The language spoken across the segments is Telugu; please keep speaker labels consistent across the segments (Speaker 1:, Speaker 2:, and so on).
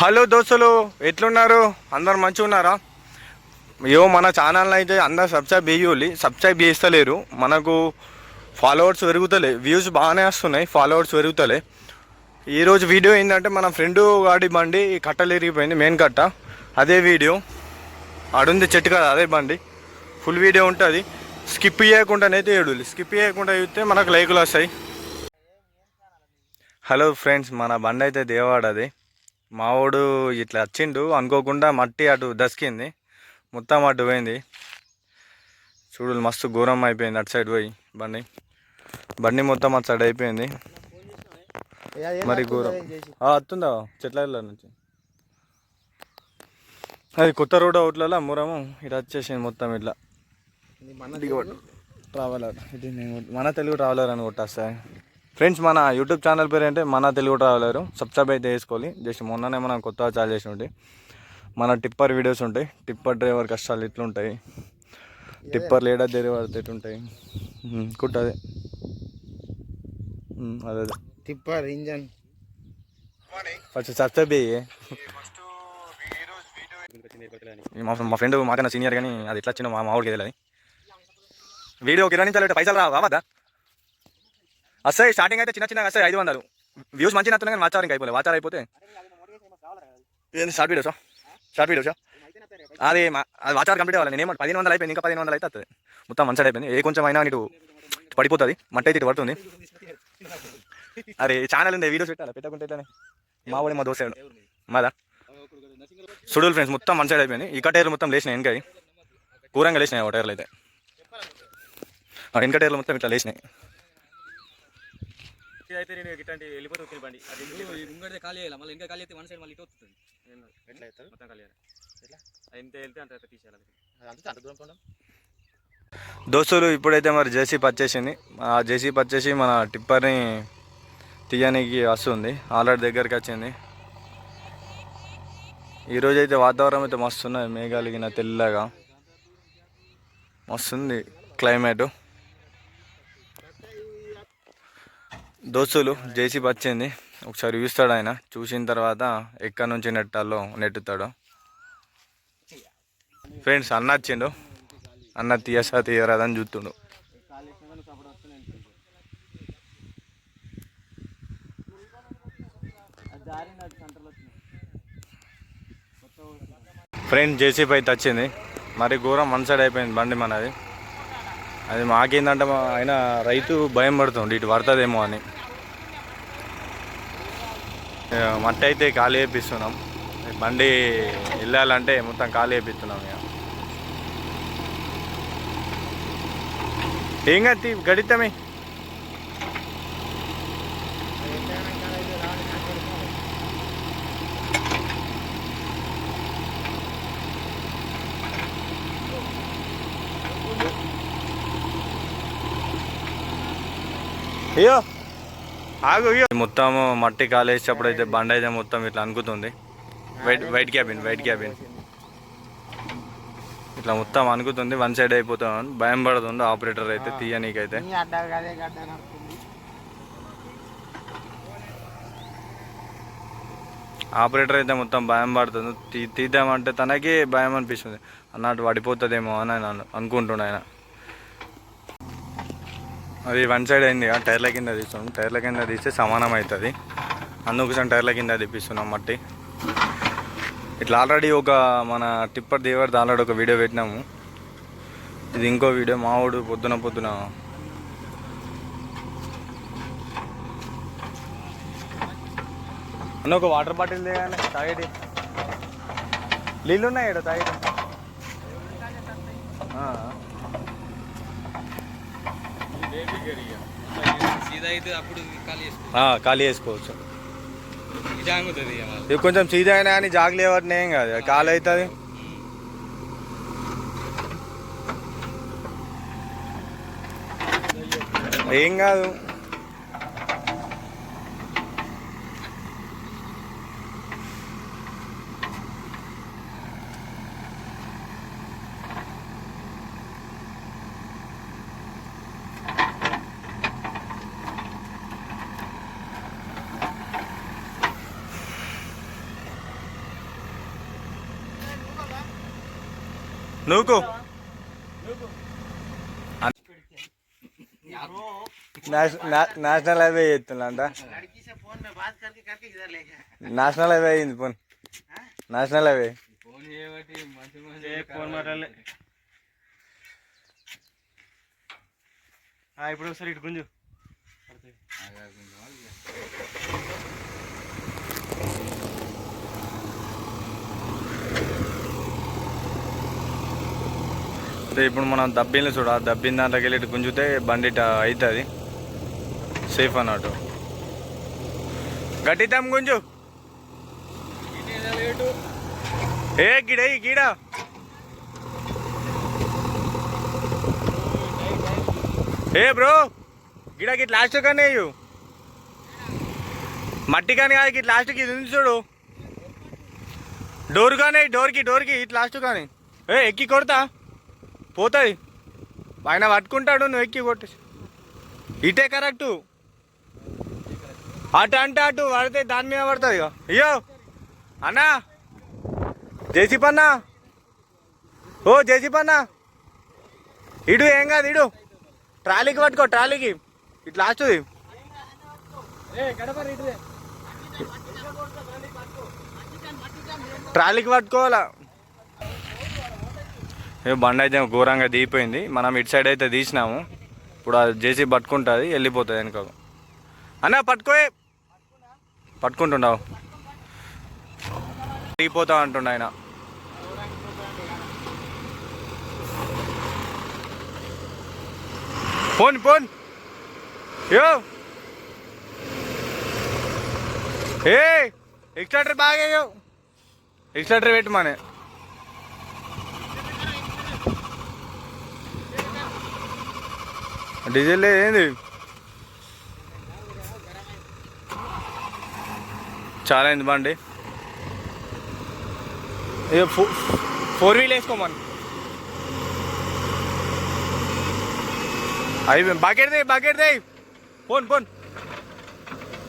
Speaker 1: హలో దోస్తులు ఎట్లున్నారు? అందరు మంచిగా ఉన్నారా అయ్యో మన ఛానల్ అయితే అందరు సబ్స్క్రైబ్ చేయాలి. సబ్స్క్రైబ్ చేస్తలేరు. మనకు ఫాలోవర్స్ పెరుగుతలే. వ్యూస్ బాగానే వస్తున్నాయి. ఫాలోవర్స్ పెరుగుతలే. ఈరోజు వీడియో ఏంటంటే మన ఫ్రెండ్ గాడి బండి కట్టలు ఇరిగిపోయింది మెయిన్ కట్ట. అదే వీడియో. అడుంది చెట్టు కదా అదే బండి. ఫుల్ వీడియో ఉంటుంది. స్కిప్ చేయకుండానైతే ఏడులి. స్కిప్ చేయకుండా చూస్తే మనకు లైకులు వస్తాయి. హలో ఫ్రెండ్స్ మన బండి అయితే దేవాడది. మావాడు ఇట్లా వచ్చిండు అనుకోకుండా మట్టి అటు దసికింది. మొత్తం అటు పోయింది. చూడు మస్తు ఘోరం అయిపోయింది అటు సైడ్ పోయి బండి. బండి మొత్తం అటు సైడ్ అయిపోయింది. మరి ఘోరం. వస్తుందా చెట్ల నుంచి. అది కొత్త రోడ్ అవుట్లలో మురము ఇటు వచ్చేసింది మొత్తం ఇట్లా. దిగబట్టు ట్రావెలర్. ఇది నేను మన తెలుగు ట్రావెలర్ అని కొట్టేస్తాయి ఫ్రెండ్స్ మన యూట్యూబ్ ఛానల్ పేరు అంటే మన తెలుగు ట్రావెలర్ సబ్స్క్రైబ్ అయితే చేసుకోవాలి. జస్ట్ మొన్ననే మనం కొత్తగా చాలు చేసి ఉంటాయి మన టిప్పర్ వీడియోస్ ఉంటాయి. టిప్పర్ డ్రైవర్ కష్టాలు ఇట్లుంటాయి. టిప్పర్ లేడా డ్రైవర్ ఎట్లుంటాయి కుట్టదే. అదే అదే.
Speaker 2: Tipper engine.
Speaker 1: ఫస్ట్ సబ్స్క్రైబ్ చేయి. మా ఫ్రెండ్ మాకన్నా సీనియర్ కానీ అది ఎట్లా వచ్చిందో మా మామిడికి తెలియదు వీడియో కిరాణి చాలంటే పైసలు రావు? కావద్దా వస్తాయి స్టార్టింగ్ అయితే చిన్న చిన్నగా వస్తాయి ఐదు వందలు. వ్యూస్ మంచిగా వస్తున్నాయి కానీ వాచారం అయిపోలేదు. వాచారం అయిపోతే. ఏంది షార్ట్ వీడియోసా షార్ట్ వీడియోసా అది మా అది వాచారం కంప్లీట్ అవ్వాలి. నేను పదిహేను వందలు అయిపోయింది ఇంకా పదిహేను వందలు అయితే వస్తుంది మొత్తం మంచిగా అయిపోయింది. ఏ కొంచెం అయినా ఇటు పడిపోతుంది. మట్టి అయితే ఇటు పడుతుంది. అరే ఛానల్ ఉంది వీడియోస్ పెట్టాలి? పెట్టకుంటే మా వాడి మా దోశ మాదా? సుడుల్ ఫ్రెండ్స్ మొత్తం మంచిగా సైడ్ అయిపోయింది. ఈ టైర్లు మొత్తం లేచినాయి వెనకాయి కూరంగా లేచినాయి ఒక టైర్లు అయితే. ఆ వెనక టైర్లు మొత్తం ఇట్లా లేచినాయి.
Speaker 3: అయితే నేను ఇట్లాంటి వెళ్ళిపోతుంది బండి. అది ముంగడితే ఖాళీ చేయాలి మళ్ళీ ఇంకా ఖాళీ అయితే వన్ సైడ్ మళ్ళీ ఇటు వస్తుంది
Speaker 2: ఎట్లా అవుతారు
Speaker 3: మొత్తం ఖాళీ
Speaker 2: ఎట్లా?
Speaker 3: ఎంత వెళ్తే అంత తీసేయాలి
Speaker 2: అంత అంత దూరం పోవడం
Speaker 1: దోస్తులు ఇప్పుడైతే మరి జేసీపీ వచ్చేసింది ఆ జేసీపీ వచ్చేసి మన టిప్పర్ని తీయడానికి వస్తుంది. ఆల్రెడీ దగ్గరికి వచ్చింది. ఈరోజు అయితే వాతావరణం అయితే మస్తు ఉన్నది. మేఘాలిగిన తెల్లగా. మస్తుంది క్లైమేట్. దోస్తులు జేసీ వచ్చింది ఒకసారి చూస్తాడు ఆయన. చూసిన తర్వాత ఎక్కడి నుంచి నెట్టాలో నెట్టుతాడు. ఫ్రెండ్స్ అన్న వచ్చిండు. అన్న తీయసా తీయరాదని చూస్తుండు. ఫ్రెండ్ జేసీపీ అయితే వచ్చింది మరి ఘోరం వన్ సైడ్ అయిపోయింది బండి మనది. అది మాకేందంటే మా ఆయన రైతు భయం పడుతుంది ఇటు పడుతుందేమో అని. మట్టి అయితే ఖాళీ వేపిస్తున్నాం బండి వెళ్ళాలంటే మొత్తం ఖాళీ వేపిస్తున్నాం ఇక. ఏం కత్తి? గడితమే అయ్యో. ఆగు మొత్తం మట్టి కాలేసేటప్పుడు అయితే బండి అయితే మొత్తం ఇట్లా అనుకుతుంది white white cabin white cabin ఇట్లా మొత్తం అనుకుతుంది వన్ సైడ్ అయిపోతాం భయం పడుతుంది ఆపరేటర్ అయితే తీయనీకైతే. ఆపరేటర్ అయితే మొత్తం భయం పడుతుంది. తీ తీద్దామంటే తనకి భయం అనిపిస్తుంది. అన్నట్టు పడిపోతుందేమో అని ఆయన అను- అనుకుంటుండు ఆయన. అది వన్ సైడ్ అయింది టైర్ల కింద తీస్తున్నాం టైర్ల కింద తీస్తే సమానం అవుతుంది. అందుకోసం టైర్ల కింద తెప్పిస్తున్నాం మట్టి. ఇట్లా ఆల్రెడీ ఒక మన టిప్పర్ దేవర్ది ఆల్రెడీ ఒక వీడియో పెట్టినాము. ఇది ఇంకో వీడియో మావాడు పొద్దున పొద్దున. అన్న ఒక వాటర్ బాటిల్ దిగానే తాగేటి? నీళ్ళు ఉన్నాయి ఇక్కడ తాగేటి ఆ.
Speaker 3: సీదా అయితే అప్పుడు ఖాళీ
Speaker 1: చేసుకోవచ్చు.
Speaker 3: ఇది
Speaker 1: కొంచెం సీదా అయినా కానీ జాగ్లే ఎవరిని ఏం కాదు ఖాళీ అవుతుంది. ఏం కాదు. నువ్వు నేషనల్ హైవే చేస్తున్నా నేషనల్ హైవే అయింది ఫోన్ నేషనల్ హైవే
Speaker 3: ఇప్పుడు ఒకసారి ఇటు గుంజు.
Speaker 1: అదే ఇప్పుడు మనం దబ్బిని చూడ ఆ దబ్బిన దాంట్లోకి వెళ్ళి ఇటు గుంజితే బండి అవుతుంది సేఫ్ అన్నట్టు. గట్టిద్దాం గుంజు. ఏ గిడ గిడ. ఏ బ్రో గిడ గిట్ లాస్ట్ కానీ అయ్యు మట్టి కానీ కాదు గిట్ లాస్ట్కి ఇది చూడు. డోర్ కానీ డోర్కి డోర్కి ఇట్ లాస్ట్ కానీ. ఏ ఎక్కి కొడతా. పోతుంది ఆయన పట్టుకుంటాడు నువ్వు ఎక్కి కొట్టి ఇటే కరెక్టు. అటు అంటే అటు పడితే దాని మీద పడుతుంది ఇక అయ్యో. అన్నా. జేసీపీ అన్నా ఓ జేసీపీ అన్నా ఇడు ఏం కాదు ఇడు. ట్రాలీకి పట్టుకో ట్రాలీకి. ఇట్లా లాస్ట్ది ట్రాలీకి పట్టుకోవాలా? బండి అయితే ఘోరంగా దిగిపోయింది. మనం ఇటు సైడ్ అయితే తీసినాము. ఇప్పుడు అది జేసీ పట్టుకుంటుంది వెళ్ళిపోతుంది వెనుకకు అన్న పట్టుకోయే పట్టుకుంటుండవు దిగిపోతా అంటుండ ఆయన. ఫోన్ పోన్. యో. ఏ ఎక్స్ట్రా బాగా ఎక్స్ట్రా పెట్టు డీజిల్ లేదు ఏంది? చాలా అయింది బండి ఫో- ఫోర్ వీల్ వేసుకోమని. అవి బకెట్ దే బకెట్ దే పోన్ పోన్.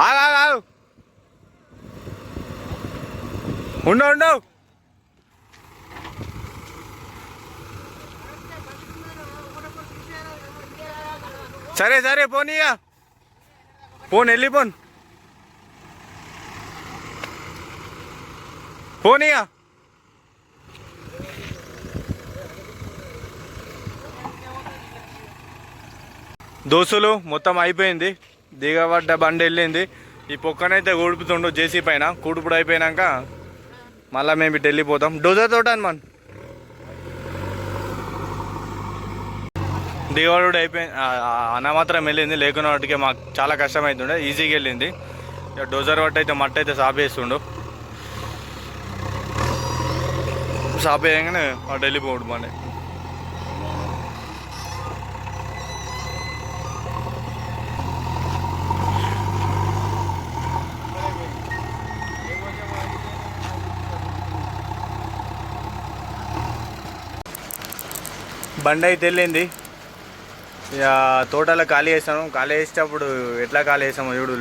Speaker 1: ఆగు ఆగు ఆగు. ఉండవు ఉండవు సరే సరే పోనీ పోను పోన్ వెళ్ళి పోన్. పోనీయా మొత్తం అయిపోయింది. దిగబడ్డ బండి వెళ్ళింది. ఈ పొక్కనైతే కూడుపుతుండు జేసీ పైన. కూడుపుడు అయిపోయినాక మళ్ళీ మేము ఇటు వెళ్ళిపోతాం. డోజర్ తోట మన దిగబడు అయిపోయింది అన్న మాత్రం వెళ్ళింది లేకున్న వాటికి మాకు చాలా కష్టం అవుతుండే ఈజీగా వెళ్ళింది. ఇక డోజర్ పట్టి అయితే మట్టి అయితే సాపేస్తుండు సాపేయంగానే వాటి వెళ్ళిపోడు బండి. బండి అయితే వెళ్ళింది. ఇక తోటలో ఖాళీ చేస్తాను. ఖాళీ చేసేటప్పుడు ఎట్లా ఖాళీ చేస్తామో చూడు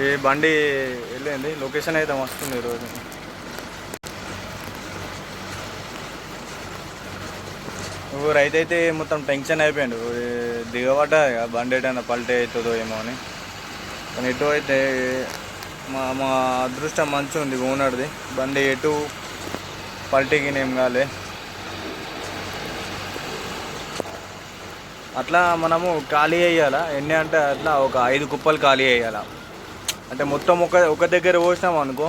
Speaker 1: ఈ బండి వెళ్ళింది? లొకేషన్ అయితే మస్తుంది ఈరోజు. నువ్వు రైతు అయితే మొత్తం టెన్షన్ అయిపోయాడు. దిగబడ్డ ఇక బండి ఏదైనా పల్టీ అవుతుందో ఏమో అని. కానీ ఎటు అయితే మా మా అదృష్టం మంచి ఉంది ఓనర్ది. బండి ఎటు పల్టీకి ఏం కాలే. అట్లా మనము ఖాళీ చేయాలా? ఎన్ని అంటే అట్లా ఒక ఐదు కుప్పలు ఖాళీ వేయాలా అంటే మొత్తం ఒక ఒక దగ్గర పోసినాం అనుకో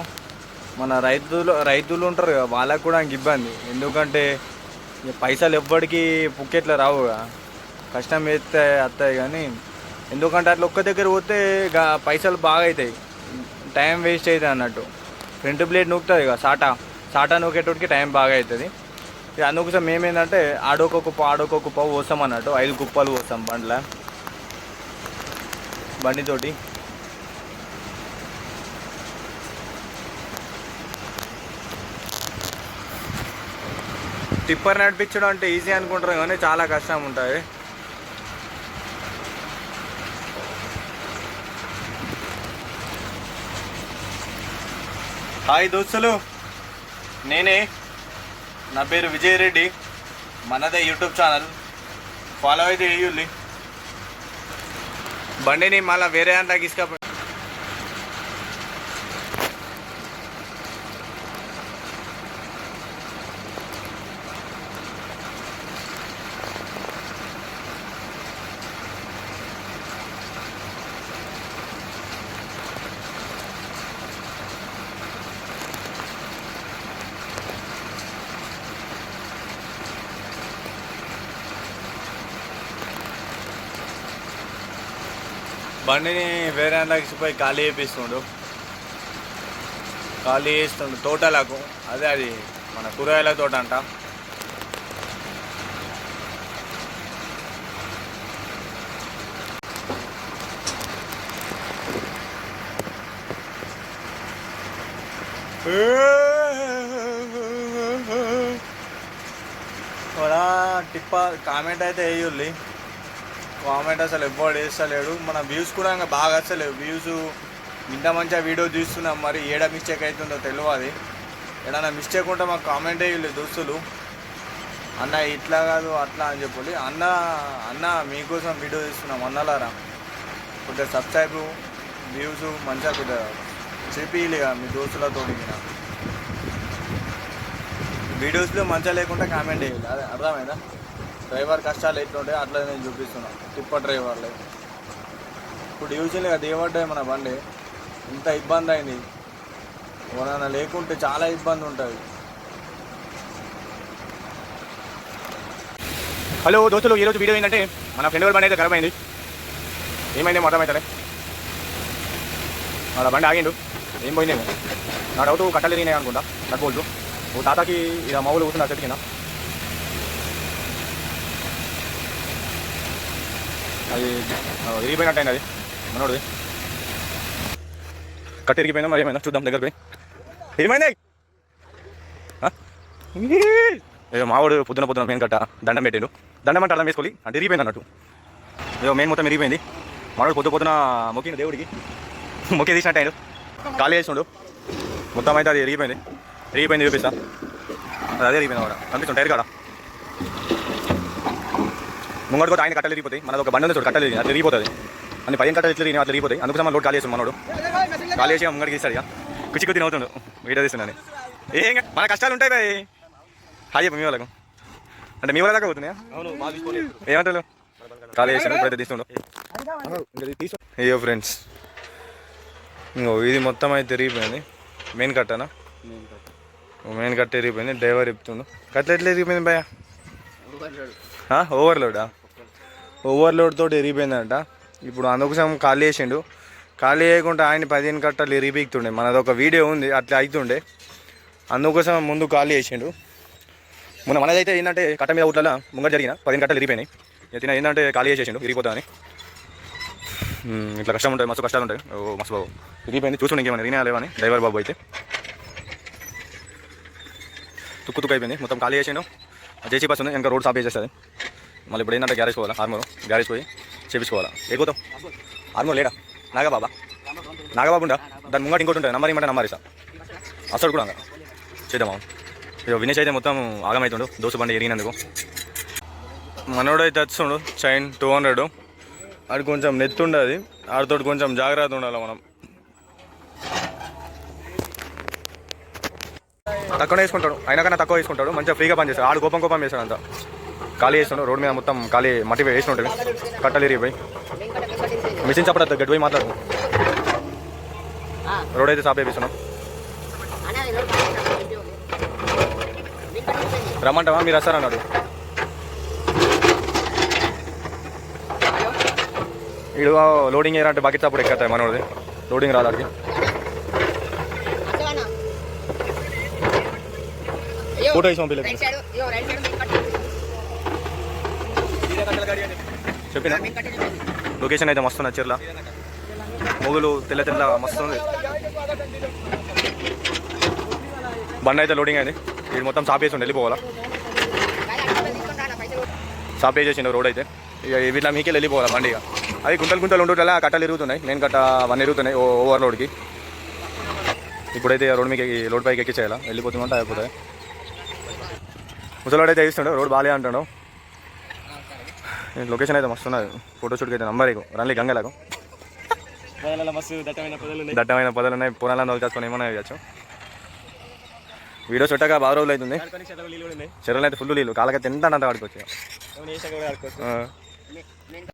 Speaker 1: మన రైతులు రైతులు ఉంటారు కదా వాళ్ళకు కూడా ఇంక ఇబ్బంది. ఎందుకంటే ఇక పైసలు ఎవ్వడికి పుక్కెట్లా రావుగా కష్టం వేస్తే వస్తాయి కానీ ఎందుకంటే అట్లా ఒక్క దగ్గర పోతే ఇక పైసలు బాగా అవుతాయి. టైం వేస్ట్ అవుతుంది అన్నట్టు. ఫ్రంట్ ప్లేట్ నూకుతుంది ఇక సాటా. సాటా నూకేటోడికి టైం బాగా అవుతుంది. ఇక అందుకోసం మేమేంటంటే ఆడొక కుప్ప ఆడొక కుప్ప పోస్తాం అన్నట్టు. ఐదు కుప్పలు పోస్తాం బండ్ల. బండితోటి. టిప్పర్ నడిపించడం అంటే ఈజీ అనుకుంటారు కానీ చాలా కష్టం ఉంటుంది. హాయ్ దోస్తులు.
Speaker 4: నేనే. నా పేరు విజయ్ రెడ్డి. మనదే యూట్యూబ్ ఛానల్. ఫాలో అయితే వేయుల్లి బండిని మళ్ళీ వేరే అంటాకి ఇసుక బండిని వేరే అంటాకి పోయి ఖాళీ చేపిస్తుండు. ఖాళీ చేస్తుండు. తోటలకు. అదే అది మన కూరగాయల తోట అంట. టిప్ప కామెంట్ అయితే వేయుల్లి కామెంట్ అసలు ఎవ్వడు వేస్తలేడు. మన వ్యూస్ కూడా ఇంకా బాగా వస్తలేవు. వ్యూస్ ఇంత మంచిగా వీడియో చూస్తున్నాం మరి ఏడ మిస్టేక్ అవుతుందో తెలియదు ఏదైనా మిస్టేక్ ఉంటే మాకు కామెంట్ వేయలేదు దోస్తులు. అన్న ఇట్లా కాదు అట్లా అని చెప్పి అన్న అన్న మీకోసం వీడియో తీస్తున్నాం అన్నలారా. కొద్దిగా సబ్స్క్రైబ్ వ్యూస్ మంచిగా కొద్దిగా చెప్పిలేగా మీ దోస్తులతో వీడియోస్లో మంచిగా లేకుండా కామెంట్ వేయాలి అదే అర్థమైందా? డ్రైవర్ కష్టాలు ఎట్లుంటాయి అట్లా నేను చూపిస్తున్నాను టిప్పర్ డ్రైవర్లే. ఇప్పుడు యూజువల్గా దేవడ్డాయి మన బండి ఇంత ఇబ్బంది అయింది. ఎవరైనా లేకుంటే చాలా ఇబ్బంది ఉంటుంది.
Speaker 1: హలో దోస్తులు ఈరోజు వీడియో ఏంటంటే మన ఫ్రెండ్ వాళ్ళ బండి అయితే ఖరాబ్ అయింది. ఏమైంది అర్థమవుతలే వాళ్ళ బండి ఆగిండు. ఏం పోయిందేమో. నా డౌట్ కట్టలు తిరిగినాయి అనుకుంటా. నాకు బోల్టు ఓ తాతకి ఇలా మామూలు కూర్చున్నా చెట్టు కింద. అది ఆ, అది. మనోడిది. కట్ట ఇరిగిపోయినా మరి ఏమైనా చూద్దాం దగ్గర పోయి. ఏమైనాయి ఏదో మావాడు పొద్దున పొద్దున మెయిన్ కట్ట దండం పెట్టాడు. దండం అంటే అర్థం వేసుకోవాలి అంటే ఇరిగిపోయింది అన్నట్టు. ఏదో మెయిన్ మొత్తం ఇరిగిపోయింది. మావాడు పొద్దు పొద్దున మొక్కిన దేవుడికి. మొక్కి తీసినట్టు ఆయన ఖాళీ చేసిండు. మొత్తం అయితే అది ఇరిగిపోయింది. ఇరిగిపోయింది చూపిస్తా. అది అదే ఇరిగిపోయింది వాడ కనిపిస్తుంది? టైర్ కాడ. ముంగడికి ఆయన కట్టలు ఇరిగిపోతాయి మనది ఒక బండి ఉంది చూడు కట్టలు ఇరిగి అది ఇరిగిపోతుంది అన్ని పదిహేను కట్టలు ఇరిగినాయి, అట్లా ఇరిగిపోతాయి అందుకోసం మన లోడ్ ఖాళీ చేస్తాం మనోడు. ఖాళీ చేసి ముంగడికి ఇస్తాడు ఇక. కుచి కుత్తి నవ్వుతుండు. వీడియో తీస్తున్నాను ఏం మన కష్టాలు ఉంటాయి బాయ్. హాయ్ చెప్పు మీ వాళ్ళకు. అంటే మీ వాళ్ళ దాకా పోతున్నాయా? ఏమంటారు? ఖాళీ చేసాను ఇప్పుడైతే తీస్తుండు అయ్యో ఫ్రెండ్స్. ఇంకో ఇది మొత్తం అయితే తిరిగిపోయింది. మెయిన్ కట్టనా? మెయిన్ కట్ట. తిరిగిపోయింది. డ్రైవర్ చెప్తుండు. కట్ట ఎట్లా తిరిగిపోయింది భయ ఓవర్లోడా? ఓవర్లోడ్ తోటి ఎరిగిపోయిందంట. ఇప్పుడు అందుకోసం ఖాళీ చేసిండు. ఖాళీ చేయకుండా ఆయన పదిహేను కట్టలు ఎరిగిపోతుండే. మనది ఒక వీడియో ఉంది అట్లా అవుతుండే అందుకోసం ముందు ఖాళీ చేసిండు. మొన్న మనదైతే ఏంటంటే కట్ట మీద ఊట్లలో ముంగట జరిగిన పదిహేను కట్టలు ఇరిగిపోయినాయి ఇతను ఏంటంటే ఖాళీ చేసేసిండు ఇరిగిపోతా అని ఇట్లా కష్టం ఉంటాయి మస్తు కష్టాలు ఉంటాయి ఓ మస్తు బాబు. ఇరిగిపోయింది చూసుకుని ఇంకేమైనా ఇరిగినా లేవని డ్రైవర్ బాబు అయితే. తుక్కు తుక్కు అయిపోయింది మొత్తం ఖాళీ చేసిండు. జేసీ బస్ ఉంది ఇంకా రోడ్ సాఫ్ చేసేస్తుంది. మళ్ళీ ఇప్పుడు ఏంటంటే గ్యారేజ్ పోవాలా? ఆర్మూర్ గ్యారేజ్ పోయి చేపించుకోవాలా? ఎగుతాం ఆర్మూర్ లేడా? నాగబాబా? నాగబాబు ఉండా? దాని ముంగట ఇంకోటి ఉంటుంది. నమ్మరి ఇమ్మంటే నంబర్ సార్ అసలు కూడా చేద్దామా ఇక వినేష్ అయితే మొత్తం ఆగమవుతుండు దోశ బండి ఎరిగినందుకు. మనోడు అయితే వచ్చిండు. Chain two hundred. అది కొంచెం నెత్తుండది అది ఆడితో కొంచెం జాగ్రత్త ఉండాలి మనం. తక్కువ వేసుకుంటాడు. అయినా కన్నా తక్కువ వేసుకుంటాడు. మంచిగా ఫ్రీగా పని చేస్తాడు ఆడు కోపం కోపం చేస్తాడు అంతా. ఖాళీ చేస్తాడు. రోడ్ మీద మొత్తం ఖాళీ మట్టి వేసి ఉంటుంది కట్టలు ఇరిగిపోయి మిషన్ చెప్పడం గడ్డి పోయి మాట్లాడు. రోడ్ అయితే సాప్ చేపిస్తున్నాం రమ్మంటావా? మీరు వస్తారన్నాడు ఇడు లోడింగ్ ఏరంటే బకెట్ అప్పుడు ఎక్కతాయి మనోడిది. లోడింగ్ రాదాడికి ఫోటో వేసి పంపిలేదు చెప్పిన? లొకేషన్ అయితే మస్తు నచ్చిర్లా మొగులు తెల్ల తెల్ల మస్తు ఉంది. బండి అయితే లోడింగ్ అయింది. ఇది మొత్తం సాపేసి ఉండి వెళ్ళిపోవాలా? సాపేసేసిండు రోడ్ అయితే. ఇక వీటిలో మీకే వెళ్ళిపోవాలా బండి ఇక? అది గుంటలు గుంటలు ఉండటం కట్టలు ఇరుగుతున్నాయి. మెయిన్ కట్ట అవన్నీ ఇరుగుతున్నాయి ఓ- ఓవర్లోడ్కి ఇప్పుడైతే రోడ్ మీకు రోడ్ పైకి ఎక్కించేయాలా వెళ్ళిపోతుందంటే అయిపోతాయి. ముసలాడు అయితే ఇస్తుండే రోడ్ బాగాలే అంటాడు. లొకేషన్ అయితే మస్తు ఉన్నది. ఫోటో షూట్కి అయితే నంబర్ ఇకు రండి గంగలకు.
Speaker 3: దట్టమైన పొదలు ఉన్నాయి.
Speaker 1: దట్టమైన పదాలు ఉన్నాయి. పొలాలను వదిలేసుకొని ఏమన్నా చేయొచ్చు. వీడియోస్ పెట్టాక బాగా రోజులు అవుతుంది. చెరువులు అయితే ఫుల్ నీళ్ళు. కాళ్ళకైతే ఎంత
Speaker 3: కూడా ఆడుకోవచ్చు.